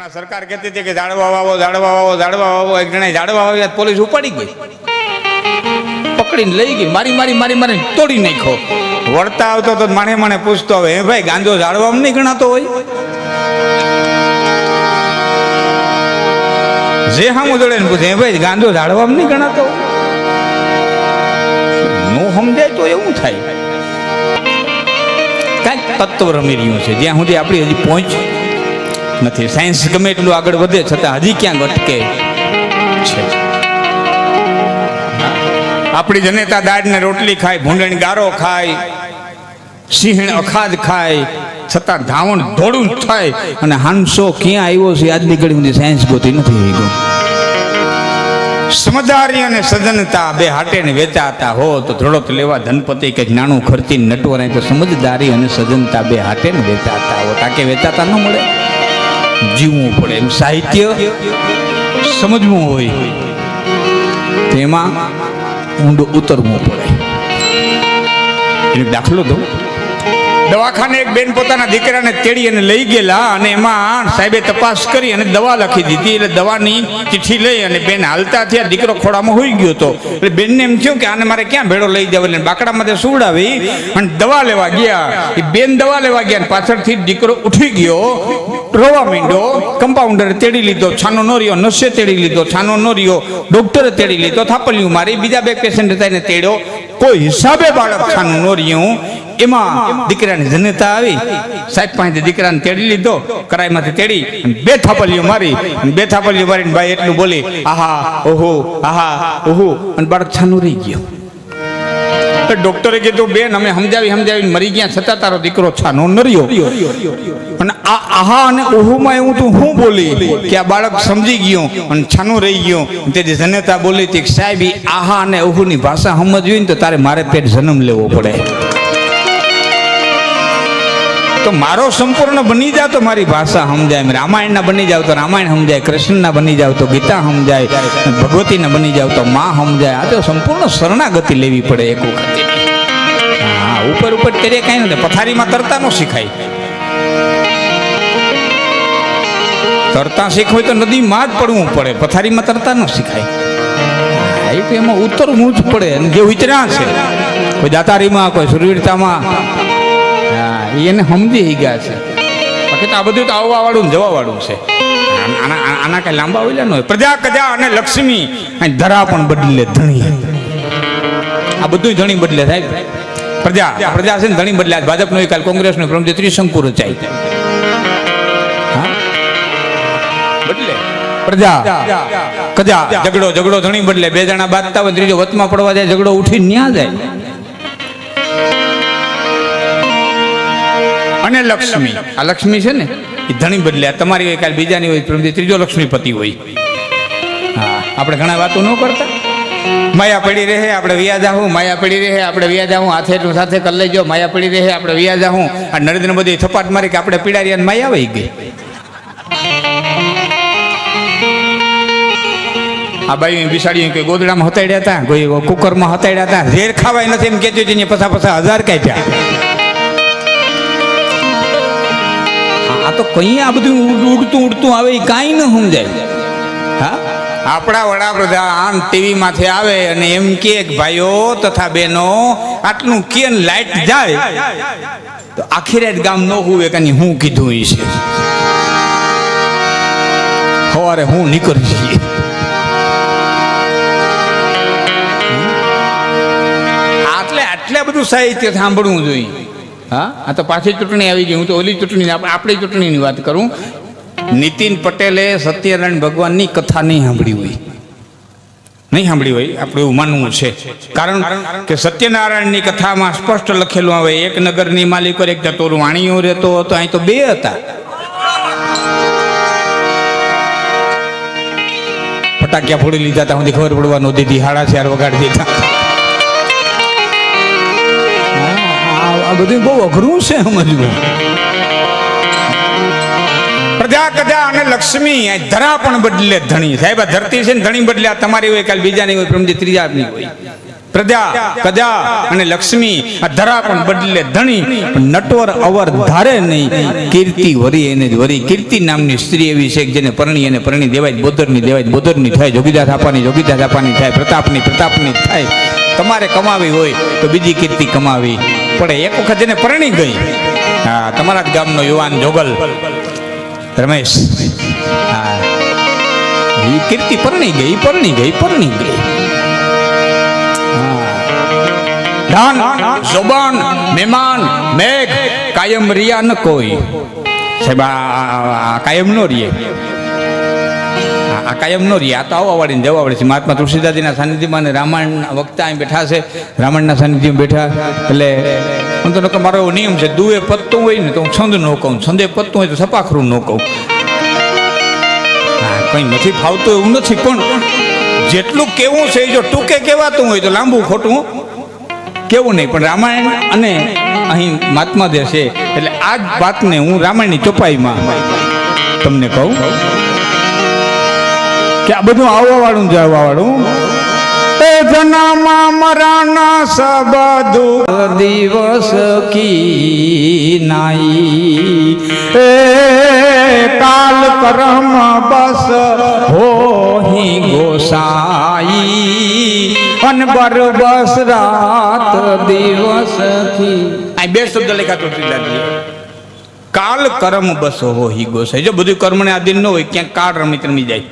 હમણાં સરકાર કહેતી હતી કે ઝાડવા વાવો ઝાડવા વાવો ઝાડવા વાવો. એક જણા ઝાડવા વાવ્યા પોલીસ ઉપાડી ગઈ. પકડીને લઈ ગઈ. મારી મારી મારી મારી તોડી નાખો વળતા આવતો તો માણે માણે પૂછતો હવે, હે ભાઈ, ગાંજો ઝાડવામાં નહીં ગણાતો હોય? જે હામું જોડે પૂછે, હે ભાઈ, ગાંજો ઝાડવામાં નહીં ગણાતો? નો સમજાય તો એવું થાય. કાંઈક તત્વ રમી રહ્યું છે. જ્યાં સુધી આપણી હજી પહોંચ નથી. સાયન્સ ગમે એટલું આગળ વધે, છતાં હજી ક્યાંક અટકે છે. આપણી જનેતા દાડને રોટલી ખાય, ભૂંડણ ગારો ખાય, સિંહણ અખાદ ખાય, છતાં ધાવણ ધોળું જ થાય. અને હાંસો ક્યાં આવ્યો છે, આજની ઘડી સુધી સાયન્સ ગોતી નથી આવી સમજદારી અને સજનતા બે હાટે ને વેચાતા હો, તો ધડોત લેવા ધનપતિ કે નાણું ખર્ચી નટવરાય તો સમજદારી અને સજનતા બે હાટે ને વેચાતા હો. તાકે વેચાતા ન મળે. જીવવું પડે એમ. સાહિત્ય સમજવું હોય, તેમાં ઊંડું ઉતરવું પડે. એક દાખલો દઉં. દવાખાને એક બેન પોતાના દીકરાને તેડી અને લઈ ગયેલા અને એમાં સાહેબે તપાસ કરી અને દવા લખી દીધી. એટલે દવાની ચિઠ્ઠી લઈ અને બેન હાલતા થયા. દીકરો ખોડામાં હોઈ ગયો હતો. એટલે બેનને એમ થયું કે આને મારે ક્યાં ભેળો લઈ જવો? એટલે બાકડામાંથી સુવડાવી અને દવા લેવા ગયા. એ બેન દવા લેવા ગયા અને પાછળથી દીકરો ઉઠી ગયો. રોવા માંડ્યો કમ્પાઉન્ડરે તેડી લીધો, છાનો નો રહ્યો નશે તેડી લીધો, છાનો નો રહ્યો ડોક્ટરે તેડી લીધો, થાપલિયું મારી, બીજા બે પેશન્ટ હતા એને તેડ્યો. કોઈ હિસાબે બાળક છાનું નો રહ્યું એમાં દીકરાની જનતા આવી. સાહેબ પાસેથી દીકરાને તેડી લીધો, કરાઈમાંથી તેડી બે થાપલીઓ મારી બે થાપલીઓ મારીને ભાઈ એટલું બોલી, આહા, ઓહો આહા, ઓહો. અને બાળક છાનું રહી ગયો. ડોક્ટરે કીધું, બેન, અમે સમજાવી, સમજાવીને મરી ગયા, છતાં તારો દીકરો છાનો નર્યો. અને આ આહા અને ઓહુમાં એવું તું હું બોલી? કે આ બાળક સમજી ગયું અને છાનું રહી ગયું. તેથી જનતા બોલી હતી સાહેબ આહા અને ઓહુની ભાષા સમજવી ને તો તારે મારે પેટ જન્મ લેવો પડે. તો મારો સંપૂર્ણ બની જાવ તો મારી ભાષા સમજાય. રામાયણના બની જાવ તો રામાયણ સમજાય. કૃષ્ણના બની જાવ તો ગીતા સમજાય. ભગવતીના બની જાવ તો માં સમજાય. આ તો સંપૂર્ણ શરણાગતિ લેવી પડે એક વખત. હા, ઉપર ઉપર કરીએ કાંઈ નથી પથારીમાં તરતા ન શીખાય. તરતા શીખવું તો નદીમાં જ પડવું પડે. પથારીમાં તરતા ન શીખાય. એ તો એમાં ઉતરવું જ પડે અને જે ઉતર્યા છે, કોઈ દાતારીમાં, કોઈ સુરવીરતામાં હા, એને સમજી ગયા છે. બાકી તો આ બધું તો આવવા વાળું ને જવા વાળું છે. આના- આના કાંઈ લાંબા હોય ન હોય. પ્રજા કજા અને લક્ષ્મી, અહીં ધરા પણ બદલે ધણી. આ બધું ધણી બદલે સાહેબ પ્રજા પ્રજા છે ને ધણી બદલે. ભાજપનો કાલ કોંગ્રેસનો પ્રમુખ ત્રિશંકુ રચાય. પ્રજા કજા? ઝઘડો ઝઘડો ધણી બદલે. બે જણા બાંધતા હોય ત્રીજો વચમાં પડવા જાય ઝઘડો ઉઠી ન્યા જાય. અને લક્ષ્મી. આ લક્ષ્મી છે ને એ ધણી બદલે. આ તમારી હોય કાલ બીજાની હોય ત્રીજો લક્ષ્મીપતિ હોય. હા આપણે ઘણા વાતો ન કરતા. માયા પડી રહે આપણે વ્યા આવું માયા પડી રહે આપણે વ્યાજ આવું હાથે એટલું સાથે કરી લેજો માયા પડી રહે આપણે વ્યા આવું આ નરેન્દ્ર મોદી થપાટ મારી કે આપણે પીડારિયા માયા આવી ગઈ. આ બાઈ બિસાડી કે ગોદડામાં હતાડ્યા હતા? કોઈ કુકરમાં હતાડ્યા હતા? ઝેર ખાવાય નથી એમ કહેતી હતી પછા પછા હજાર કાપ્યા આ તો કઈ આ બધું ઉડતું ઉડતું આવે એ કાંઈ ન સમજાય. હા? આપણા વડાપ્રધાન ટીવી માંથી આવે અને એમ કે, ભાઈઓ તથા બહેનો, આટલું કેન લાઈટ જાય, તો આખી રાત ગામ ન હોવે કે હું કીધું એ છે. સવારે હું નીકળી છીએ આટલે સાહિત્ય સાંભળવું જોઈએ? હા, આ તો પાછી ચૂંટણી આવી ગઈ, હું તો ઓલી ચૂંટણી આપ- આપણી ચૂંટણીની વાત કરું. નીતિન પટેલે સત્યનારાયણ ભગવાનની કથા નહીં સાંભળી હોય. નહીં સાંભળી હોય, આપણે એવું માનવું છે. કારણ કે સત્યનારાયણની કથામાં સ્પષ્ટ લખેલું આવે, એક નગરની માલિકો એક જતો વાણીઓ રહેતો હતો, અહીં તો બે હતા. ફટાક્યા ફોડી લીધા હતા સુધી ખબર પડવા નહોતી હતી હાડા ચાર વગાડી દીધા. આ બધું બહુ અઘરું છે સમજવું. પ્રજા કજા અને લક્ષ્મી ધરા પણ બદલે ધણી. સાહેબ ધરતી છે ને ધણી બદલે આ તમારી હોય કાલ બીજાની હોય પ્રમજી ત્રીજાની હોય. પ્રજા કજા અને લક્ષ્મી આ ધરા પણ બદલે ધણી. નટવર અવર ધારે નહીં. કીર્તિ વરી એને જ વરી. કીર્તિ નામની સ્ત્રી એવી છે જેને પરણી અને પરણી દેવાય બોધરની દેવાય બોધરની થાય, જોગીદાર થાપાની જોગીદાર થાપાની થાય, પ્રતાપની પ્રતાપની થાય. તમારે કમાવી હોય તો બીજી કીર્તિ કમાવી. પડે એક વખત એને પરણી ગઈ. હા, તમારા જ ગામનો યુવાન જોગલ. રમેશ. હા. એ કીર્તિ પરણી ગઈ પરણી ગઈ પરણી ગઈ. ધન જુબાન મહેમાન મેઘ કાયમ રિયા ન કોઈ. સાહેબ કાયમ નો રીએ આ- કાયમનો કાયમ નો વાળી જવા વાળી છે. મહાત્મા તુલસીદાસજીના સાનિધ્યમાં અને રામાયણ વક્તા અહીં બેઠા છે. રામાયણના સાનિધ્યમાં બેઠા. એટલે હું તો મારો એવો નિયમ છે, દુએ પત્તું હોય ને તો હું છંદ ન કહું. છંદે પત્તું હોય તો સપાખરું ન કહું. હા, કંઈ નથી ફાવતું એવું નથી, પણ જેટલું કેવું છે જો ટૂંકે કહેવાતું હોય તો લાંબુ ખોટું કેવું નહીં. પણ રામાયણ અને અહીં મહાત્મા દેહ છે, એટલે આ જ વાતને હું રામાયણની ચોપાઈમાં તમને કહું. આ બધું આવવા વાળું જ આવવા વાળું એ જનામાં મરાના સબદુ દિવસ કી નાઈ. એ કાલ કરમ બસ હોહી ગોસાઈ. અનબર બસ રાત દિવસ કી. આ બે શબ્દ લખ્યા તુલસીદાસજીએ કાલ કર્મ બસ હોહી ગોસાઈ. જો બધું કર્મને આધીન ન હોય ક્યાંક કાળ રમી રમી જાય.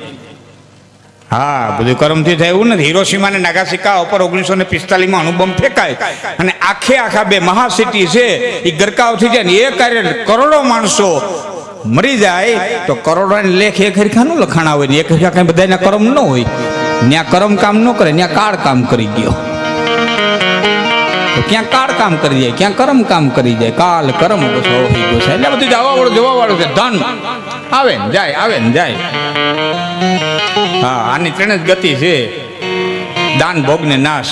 હા, બધું કર્મથી થાય નથી હિરોશીમા અને નાગાસિકા ઉપર ઓગણીસો ને પિસ્તાલીસમાં અણુબમ ફેંકાય. અને આખે આખા બે મહાસિટી છે, એ ગરકાવ થઈ જાય ને, એ કાર્ય કરોડો માણસો મરી જાય, તો કરોડો લેખ એક હરખાનું લખાણ આવે ને, એક હરખા કઈ બધાના કર્મ ન હોય. ત્યાં કર્મ કામ ન કરે ત્યાં કાળ કામ કરી ગયો. ક્યાં કાળ કામ કરી જાય, ક્યાં કર્મ કામ કરી જાય? કાલ કર્મ હોઈ ગોસો એટલે બધું જવા વાળું જોવા વાળું છે, ધન. આવે ને, જાય, આવે ને, જાય. હા, આની ત્રણ જ ગતિ છે. દાન ભોગ ને નાશ.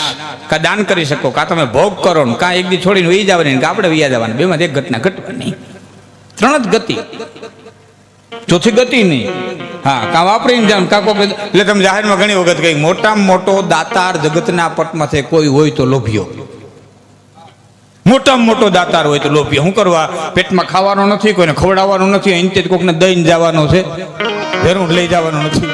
કા દાન કરી શકો, કા તમે ભોગ કરો ને, કા એક દી છોડીને વહી જવાની કા આપણે વહી જવાના, બેમાં એક ઘટના ઘટવાની. ત્રણ જ ગતિ. ચોથી ગતિ નહીં. હા, કા વાપરીને જાવ કા કોક, એટલે તમે જાહેરમાં ઘણી વખત કઈ મોટામાં મોટો દાતાર જગતના પટમાંથી કોઈ હોય તો લોભ્યો. મોટામાં મોટો દાતાર હોય તો લોભ્યો. શું કરવા? પેટમાં ખાવાનો નથી, કોઈને ખવડાવવાનું નથી અહીં કોકને દઈને જવાનો છે. ભેરું લઈ જવાનું નથી.